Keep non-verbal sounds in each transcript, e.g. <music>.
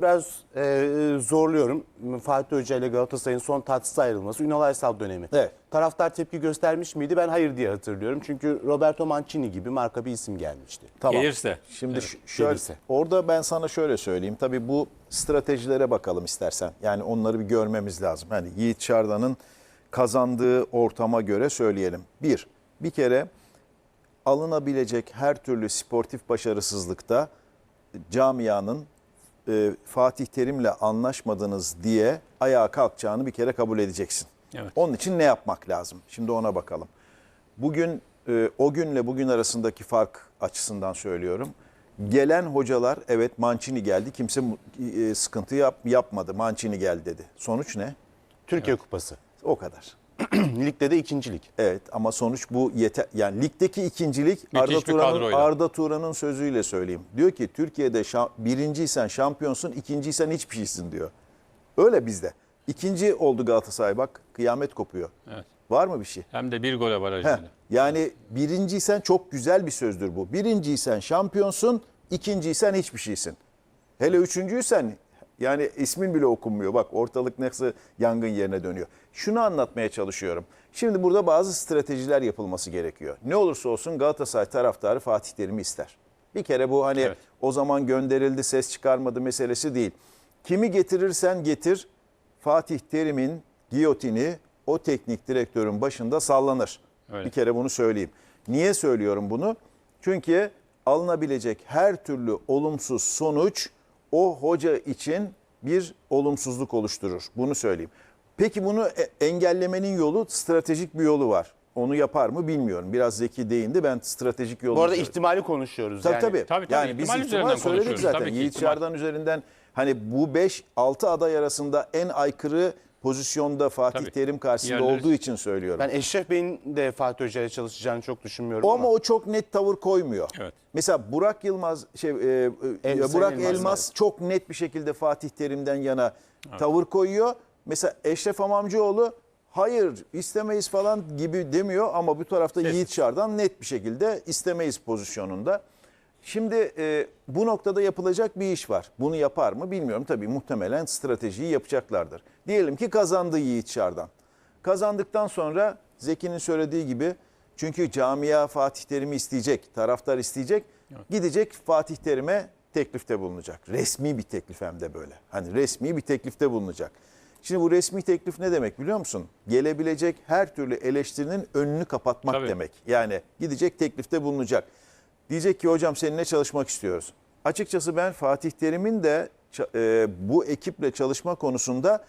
Biraz e, zorluyorum. Fatih Hoca ile Galatasaray'ın son tatsız ayrılması Ünal Aysal dönemi. Evet. Taraftar tepki göstermiş miydi? Ben hayır diye hatırlıyorum. Çünkü Roberto Mancini gibi marka bir isim gelmişti. Tamam. Gelirse. Şimdi ş- şöyle Gelirse. orada ben sana şöyle söyleyeyim. Tabii bu stratejilere bakalım istersen. Yani onları bir görmemiz lazım. Hani Yiğit Çarda'nın kazandığı ortama göre söyleyelim. Bir, bir kere alınabilecek her türlü sportif başarısızlıkta camianın e, Fatih Terim'le anlaşmadınız diye ayağa kalkacağını bir kere kabul edeceksin. Evet. Onun için ne yapmak lazım? Şimdi ona bakalım. Bugün e, o günle bugün arasındaki fark açısından söylüyorum. Gelen hocalar evet Mancini geldi. Kimse e, sıkıntı yap, yapmadı. Mancini geldi dedi. Sonuç ne? Türkiye Kupası. O kadar. <clears throat> Ligde de ikincilik. Evet ama sonuç bu yeter. Yani ligdeki ikincilik Müthiş Arda bir Turan'ın kadroyla. Arda Turan'ın sözüyle söyleyeyim. Diyor ki Türkiye'de şa- birinciysen şampiyonsun, ikinciysen hiçbir şeysin diyor. Öyle bizde. İkinci oldu Galatasaray bak kıyamet kopuyor. Evet. Var mı bir şey? Hem de bir gole Heh, barajıyla. yani birinciysen çok güzel bir sözdür bu. Birinciysen şampiyonsun, ikinciysen hiçbir şeysin. Hele üçüncüysen yani ismin bile okunmuyor. Bak ortalık nasıl yangın yerine dönüyor. Şunu anlatmaya çalışıyorum. Şimdi burada bazı stratejiler yapılması gerekiyor. Ne olursa olsun Galatasaray taraftarı Fatih Terim'i ister. Bir kere bu hani Evet. o zaman gönderildi ses çıkarmadı meselesi değil. Kimi getirirsen getir Fatih Terim'in giyotini o teknik direktörün başında sallanır. Öyle. Bir kere bunu söyleyeyim. Niye söylüyorum bunu? Çünkü alınabilecek her türlü olumsuz sonuç o hoca için bir olumsuzluk oluşturur. Bunu söyleyeyim. Peki bunu e- engellemenin yolu stratejik bir yolu var. Onu yapar mı bilmiyorum. Biraz zeki değindi. Ben stratejik yolu Bu arada ihtimali konuşuyoruz. Tabii yani. tabii. Tabii, tabii. Yani biz İhtimal ihtimal üzerinden söyledik konuşuyoruz. zaten. Tabii Yiğit ihtimal. Çardan üzerinden hani bu 5-6 aday arasında en aykırı pozisyonda Fatih Tabii. Terim karşısında Diğerleri- olduğu için söylüyorum. Ben Eşref Bey'in de Fatih Hoca ile çalışacağını çok düşünmüyorum O ama. ama o çok net tavır koymuyor. Evet. Mesela Burak Yılmaz şey e, e, El- Burak Elmas, Elmas, çok net bir şekilde Fatih Terim'den yana tavır koyuyor. Mesela Eşref Amamcıoğlu hayır istemeyiz falan gibi demiyor ama bu tarafta Kesin. Yiğit Çardan net bir şekilde istemeyiz pozisyonunda. Şimdi e, bu noktada yapılacak bir iş var. Bunu yapar mı bilmiyorum. Tabii muhtemelen stratejiyi yapacaklardır. Diyelim ki kazandı Yiğit Çardan. Kazandıktan sonra Zeki'nin söylediği gibi çünkü camia Fatih Terim'i isteyecek, taraftar isteyecek. Gidecek Fatih Terim'e teklifte bulunacak. Resmi bir teklif hem de böyle. Hani resmi bir teklifte bulunacak. Şimdi bu resmi teklif ne demek biliyor musun? Gelebilecek her türlü eleştirinin önünü kapatmak Tabii. demek. Yani gidecek teklifte bulunacak. Diyecek ki hocam seninle çalışmak istiyoruz. Açıkçası ben Fatih Terim'in de e, bu ekiple çalışma konusunda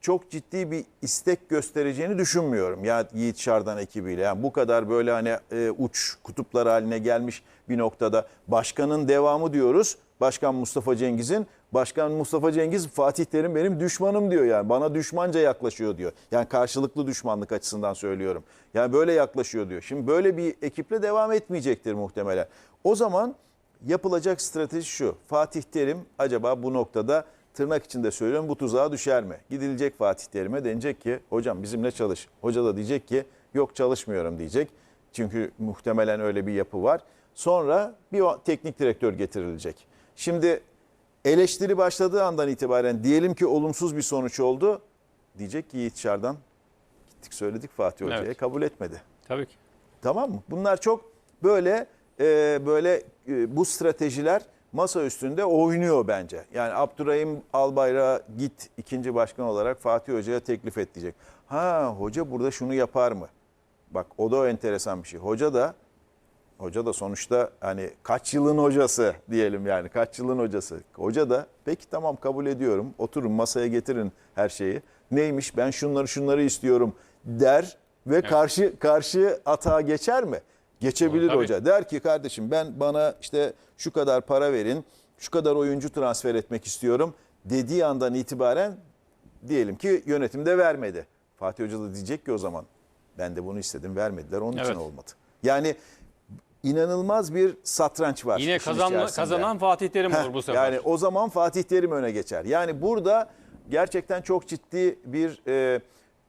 çok ciddi bir istek göstereceğini düşünmüyorum. Ya Yiğit Şardan ekibiyle. Yani bu kadar böyle hani e, uç kutuplar haline gelmiş bir noktada başkanın devamı diyoruz. Başkan Mustafa Cengiz'in. Başkan Mustafa Cengiz Fatih Terim benim düşmanım diyor yani. Bana düşmanca yaklaşıyor diyor. Yani karşılıklı düşmanlık açısından söylüyorum. Yani böyle yaklaşıyor diyor. Şimdi böyle bir ekiple devam etmeyecektir muhtemelen. O zaman yapılacak strateji şu. Fatih Terim acaba bu noktada tırnak içinde söylüyorum bu tuzağa düşer mi? Gidilecek Fatih Terim'e denecek ki hocam bizimle çalış. Hoca da diyecek ki yok çalışmıyorum diyecek. Çünkü muhtemelen öyle bir yapı var. Sonra bir teknik direktör getirilecek. Şimdi eleştiri başladığı andan itibaren diyelim ki olumsuz bir sonuç oldu. Diyecek ki Yiğit Şardan gittik söyledik Fatih Hoca'ya Evet. kabul etmedi. Tabii ki. Tamam mı? Bunlar çok böyle e, böyle e, bu stratejiler masa üstünde oynuyor bence. Yani Abdurrahim Albayrak'a git ikinci başkan olarak Fatih Hoca'ya teklif et diyecek. Ha hoca burada şunu yapar mı? Bak o da enteresan bir şey. Hoca da hoca da sonuçta hani kaç yılın hocası diyelim yani kaç yılın hocası. Hoca da peki tamam kabul ediyorum. Oturun masaya getirin her şeyi. Neymiş ben şunları şunları istiyorum der ve karşı karşı atağa geçer mi? Geçebilir Doğru, tabii. hoca. Der ki kardeşim ben bana işte şu kadar para verin, şu kadar oyuncu transfer etmek istiyorum dediği andan itibaren diyelim ki yönetimde vermedi. Fatih Hoca da diyecek ki o zaman ben de bunu istedim vermediler onun için Evet. olmadı. Yani inanılmaz bir satranç var. Yine işin kazan, içerisinde. kazanan Fatih Terim olur bu sefer. Yani o zaman Fatih Terim öne geçer. Yani burada gerçekten çok ciddi bir e,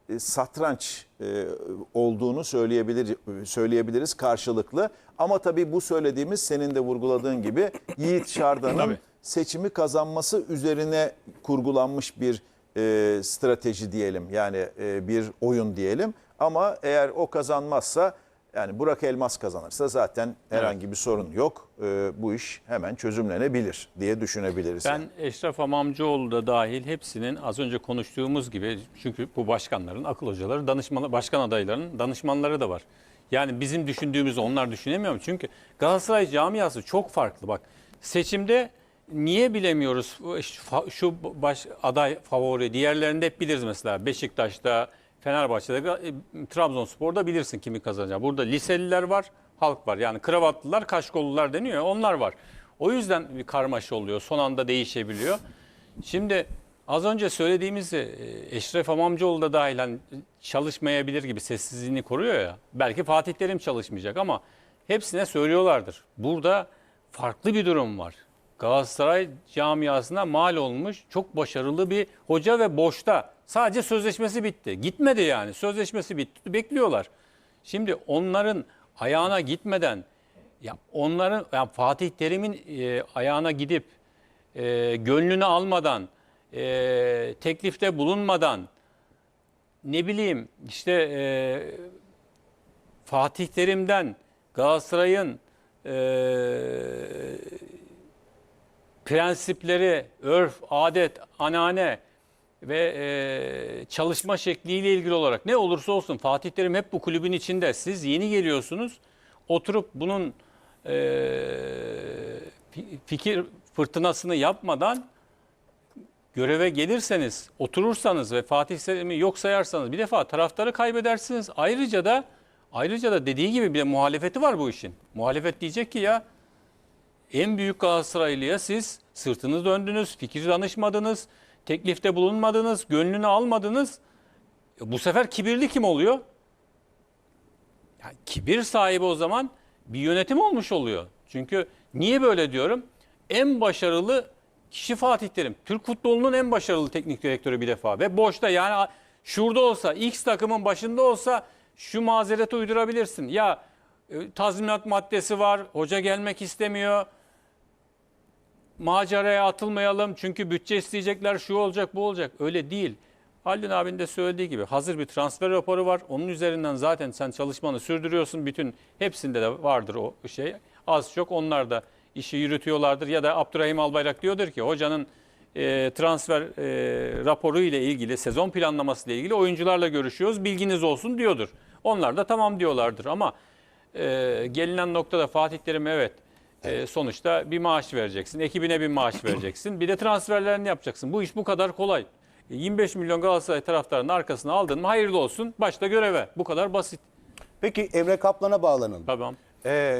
e, satranç e, olduğunu söyleyebilir söyleyebiliriz karşılıklı. Ama tabii bu söylediğimiz senin de vurguladığın gibi Yiğit Şardan'ın seçimi kazanması üzerine kurgulanmış bir e, strateji diyelim. Yani e, bir oyun diyelim. Ama eğer o kazanmazsa yani Burak Elmas kazanırsa zaten herhangi bir sorun yok. E, bu iş hemen çözümlenebilir diye düşünebiliriz. Ben yani. Eşref Amamcıoğlu da dahil hepsinin az önce konuştuğumuz gibi çünkü bu başkanların, akıl hocaları, danışman, başkan adaylarının danışmanları da var. Yani bizim düşündüğümüzü onlar düşünemiyor mu? Çünkü Galatasaray camiası çok farklı. Bak seçimde niye bilemiyoruz şu baş aday favori diğerlerinde hep biliriz mesela Beşiktaş'ta, Fenerbahçe'de, e, Trabzonspor'da bilirsin kimi kazanacak. Burada liseliler var, halk var. Yani kravatlılar, kaşkollular deniyor onlar var. O yüzden bir karmaşa oluyor. Son anda değişebiliyor. Şimdi az önce söylediğimiz e, Eşref Amamcıoğlu da dahil hani çalışmayabilir gibi sessizliğini koruyor ya. Belki Fatih Terim çalışmayacak ama hepsine söylüyorlardır. Burada farklı bir durum var. Galatasaray camiasına mal olmuş çok başarılı bir hoca ve boşta. Sadece sözleşmesi bitti. Gitmedi yani. Sözleşmesi bitti. Bekliyorlar. Şimdi onların ayağına gitmeden ya onların yani Fatih Terim'in e, ayağına gidip e, gönlünü almadan e, teklifte bulunmadan ne bileyim işte e, Fatih Terim'den Galatasaray'ın e, prensipleri, örf, adet, anane ve e, çalışma şekliyle ilgili olarak ne olursa olsun Fatih Terim hep bu kulübün içinde. Siz yeni geliyorsunuz. Oturup bunun e, fi- fikir fırtınasını yapmadan göreve gelirseniz, oturursanız ve Fatih Terim'i yok sayarsanız bir defa taraftarı kaybedersiniz. Ayrıca da ayrıca da dediği gibi bir de muhalefeti var bu işin. Muhalefet diyecek ki ya en büyük Galatasaraylı'ya siz sırtını döndünüz, fikir danışmadınız, teklifte bulunmadınız, gönlünü almadınız. E, Bu sefer kibirli kim oluyor? Yani kibir sahibi o zaman bir yönetim olmuş oluyor. Çünkü niye böyle diyorum? En başarılı kişi Fatih Terim. Türk futbolunun en başarılı teknik direktörü bir defa. Ve boşta yani şurada olsa, X takımın başında olsa şu mazereti uydurabilirsin. Ya e, tazminat maddesi var, hoca gelmek istemiyor, maceraya atılmayalım çünkü bütçe isteyecekler şu olacak bu olacak. Öyle değil. Haldun abinin de söylediği gibi hazır bir transfer raporu var. Onun üzerinden zaten sen çalışmanı sürdürüyorsun. Bütün hepsinde de vardır o şey. Az çok onlar da işi yürütüyorlardır. Ya da Abdurrahim Albayrak diyordur ki hocanın e, transfer e, raporu ile ilgili, sezon planlaması ile ilgili oyuncularla görüşüyoruz. Bilginiz olsun diyordur. Onlar da tamam diyorlardır ama e, gelinen noktada Fatih Terim evet e, sonuçta bir maaş vereceksin. Ekibine bir maaş <clears throat> vereceksin. Bir de transferlerini yapacaksın. Bu iş bu kadar kolay. E, 25 milyon Galatasaray taraftarının arkasına aldın mı hayırlı olsun. Başta göreve. Bu kadar basit. Peki Emre Kaplan'a bağlanalım. Tamam. Ee,